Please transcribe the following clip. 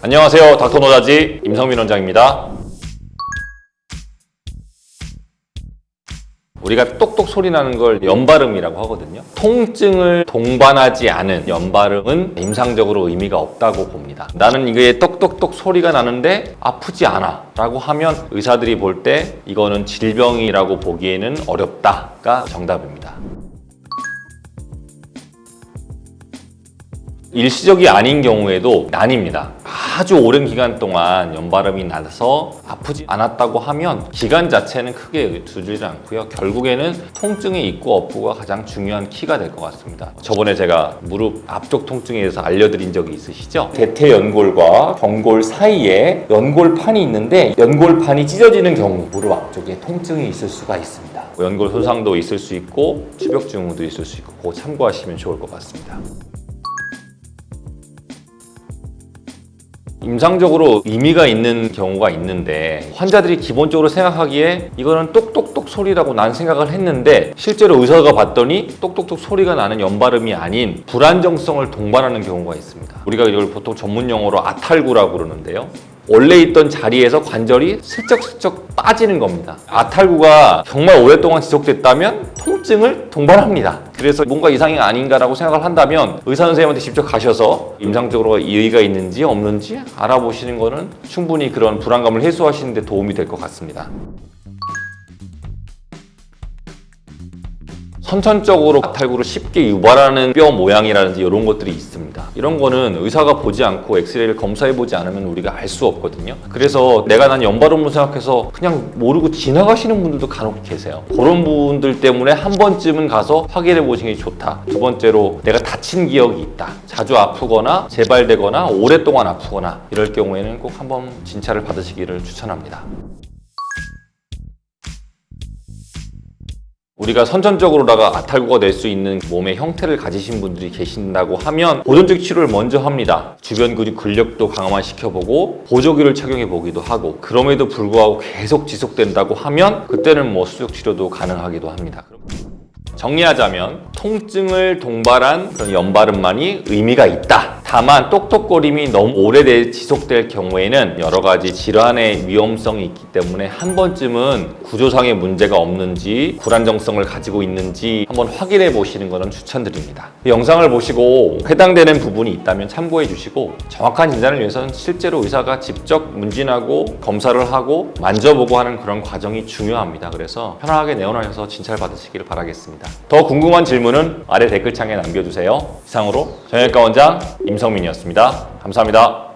안녕하세요. 닥터 노자지 임성민 원장입니다. 우리가 똑똑 소리 나는 걸 연발음이라고 하거든요. 통증을 동반하지 않은 연발음은 임상적으로 의미가 없다고 봅니다. 나는 이게 똑똑똑 소리가 나는데 아프지 않아 라고 하면 의사들이 볼 때 이거는 질병이라고 보기에는 어렵다가 정답입니다. 일시적이 아닌 경우에도 난입니다. 아주 오랜 기간 동안 연발음이 나서 아프지 않았다고 하면 기간 자체는 크게 두드리지 않고요. 결국에는 통증이 있고 없고가 가장 중요한 키가 될 것 같습니다. 저번에 제가 무릎 앞쪽 통증에 대해서 알려드린 적이 있으시죠? 대퇴 연골과 경골 사이에 연골판이 있는데 연골판이 찢어지는 경우 무릎 앞쪽에 통증이 있을 수가 있습니다. 연골 손상도 있을 수 있고 추벽 증후도 있을 수 있고 참고하시면 좋을 것 같습니다. 임상적으로 의미가 있는 경우가 있는데 환자들이 기본적으로 생각하기에 이거는 똑똑똑 소리라고 난 생각을 했는데 실제로 의사가 봤더니 똑똑똑 소리가 나는 연발음이 아닌 불안정성을 동반하는 경우가 있습니다. 우리가 이걸 보통 전문 용어로 아탈구라고 그러는데요. 원래 있던 자리에서 관절이 슬쩍슬쩍 빠지는 겁니다. 아탈구가 정말 오랫동안 지속됐다면 통증을 동반합니다. 그래서 뭔가 이상이 아닌가라고 생각을 한다면 의사 선생님한테 직접 가셔서 임상적으로 이의가 있는지 없는지 알아보시는 거는 충분히 그런 불안감을 해소하시는 데 도움이 될 것 같습니다. 선천적으로 아탈구를 쉽게 유발하는 뼈 모양이라든지 이런 것들이 있습니다. 이런 거는 의사가 보지 않고 엑스레이를 검사해 보지 않으면 우리가 알 수 없거든요. 그래서 내가 난 연발음으로 생각해서 그냥 모르고 지나가시는 분들도 간혹 계세요. 그런 분들 때문에 한 번쯤은 가서 확인해 보시는 게 좋다. 두 번째로 내가 다친 기억이 있다. 자주 아프거나 재발되거나 오랫동안 아프거나 이럴 경우에는 꼭 한번 진찰을 받으시기를 추천합니다. 우리가 선천적으로다가 아탈구가 될 수 있는 몸의 형태를 가지신 분들이 계신다고 하면 보존적 치료를 먼저 합니다. 주변 근육 근력도 강화만 시켜보고 보조기를 착용해 보기도 하고 그럼에도 불구하고 계속 지속된다고 하면 그때는 뭐 수족 치료도 가능하기도 합니다. 정리하자면 통증을 동반한 그런 연발음만이 의미가 있다. 다만 똑똑거림이 너무 오래 지속될 경우에는 여러 가지 질환의 위험성이 있기 때문에 한 번쯤은 구조상의 문제가 없는지 불안정성을 가지고 있는지 한번 확인해 보시는 것은 추천드립니다. 이 영상을 보시고 해당되는 부분이 있다면 참고해 주시고 정확한 진단을 위해서는 실제로 의사가 직접 문진하고 검사를 하고 만져보고 하는 그런 과정이 중요합니다. 그래서 편하게 내원하셔서 진찰 받으시기를 바라겠습니다. 더 궁금한 질문은 아래 댓글창에 남겨주세요. 이상으로 정형외과 원장 임성민이었습니다. 감사합니다.